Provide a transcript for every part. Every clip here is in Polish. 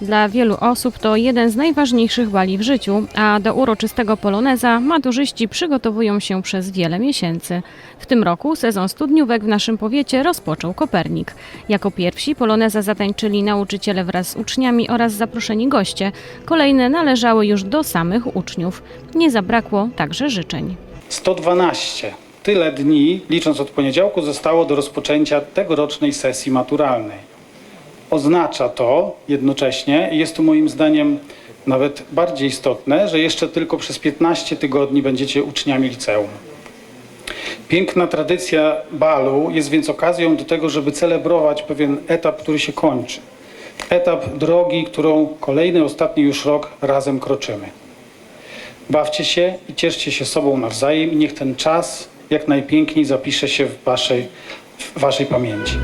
Dla wielu osób to jeden z najważniejszych bali w życiu, a do uroczystego poloneza maturzyści przygotowują się przez wiele miesięcy. W tym roku sezon studniówek w naszym powiecie rozpoczął Kopernik. Jako pierwsi poloneza zatańczyli nauczyciele wraz z uczniami oraz zaproszeni goście. Kolejne należały już do samych uczniów. Nie zabrakło także życzeń. 112. Tyle dni, licząc od poniedziałku, zostało do rozpoczęcia tegorocznej sesji maturalnej. Oznacza to jednocześnie, i jest tu moim zdaniem nawet bardziej istotne, że jeszcze tylko przez 15 tygodni będziecie uczniami liceum. Piękna tradycja balu jest więc okazją do tego, żeby celebrować pewien etap, który się kończy. Etap drogi, którą kolejny, ostatni już rok razem kroczymy. Bawcie się i cieszcie się sobą nawzajem i niech ten czas jak najpiękniej zapisze się w waszej, w waszej pamięci.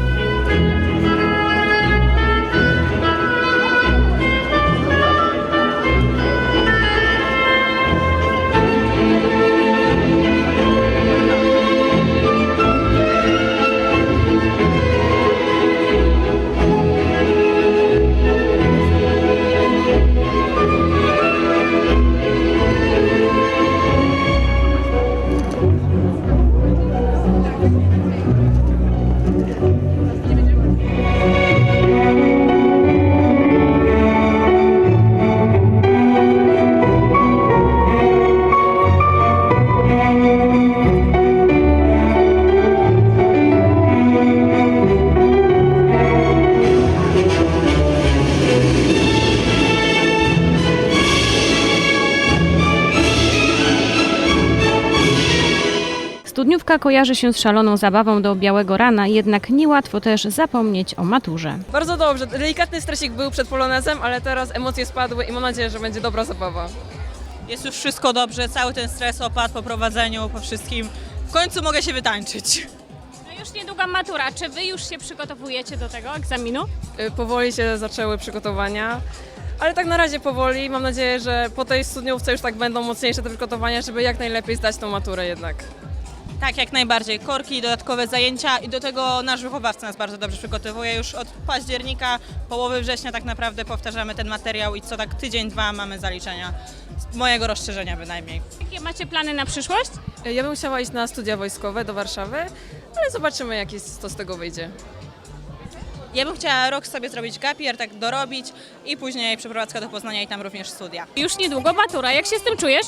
Studniówka kojarzy się z szaloną zabawą do białego rana, jednak niełatwo też zapomnieć o maturze. Bardzo dobrze. Delikatny stresik był przed polonezem, ale teraz emocje spadły i mam nadzieję, że będzie dobra zabawa. Jest już wszystko dobrze, cały ten stres opadł po prowadzeniu, po wszystkim. W końcu mogę się wytańczyć. No już niedługo matura. Czy wy już się przygotowujecie do tego egzaminu? Y, Powoli się zaczęły przygotowania, ale tak na razie powoli. Mam nadzieję, że po tej studniówce już tak będą mocniejsze te przygotowania, żeby jak najlepiej zdać tą maturę jednak. Tak, jak najbardziej. Korki, dodatkowe zajęcia i do tego nasz wychowawca nas bardzo dobrze przygotowuje. Już od października, połowy września tak naprawdę powtarzamy ten materiał i co tak tydzień, dwa mamy zaliczenia. Z mojego rozszerzenia bynajmniej. Jakie macie plany na przyszłość? Y, Ja bym chciała iść na studia wojskowe do Warszawy, ale zobaczymy, jak jest, to z tego wyjdzie. Ja bym chciała rok sobie zrobić gapier, tak dorobić i później przeprowadzka do Poznania i tam również studia. Już niedługo matura. Jak się z tym czujesz?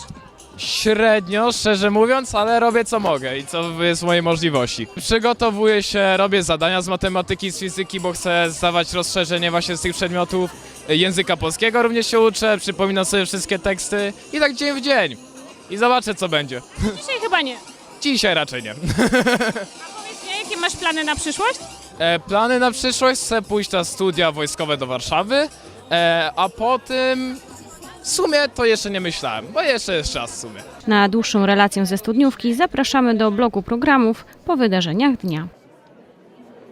Średnio, szczerze mówiąc, ale robię co mogę i co jest w mojej możliwości. Przygotowuję się, robię zadania z matematyki, z fizyki, bo chcę zdawać rozszerzenie właśnie z tych przedmiotów. Języka polskiego również się uczę, przypominam sobie wszystkie teksty i tak dzień w dzień. I zobaczę co będzie. Dzisiaj chyba nie. Dzisiaj raczej nie. Powiedz mi, jakie masz plany na przyszłość? E, plany na przyszłość, chcę pójść na studia wojskowe do Warszawy, e, a po tym w sumie to jeszcze nie myślałem, bo jeszcze jest czas w sumie. Na dłuższą relację ze studniówki zapraszamy do bloku programów po wydarzeniach dnia.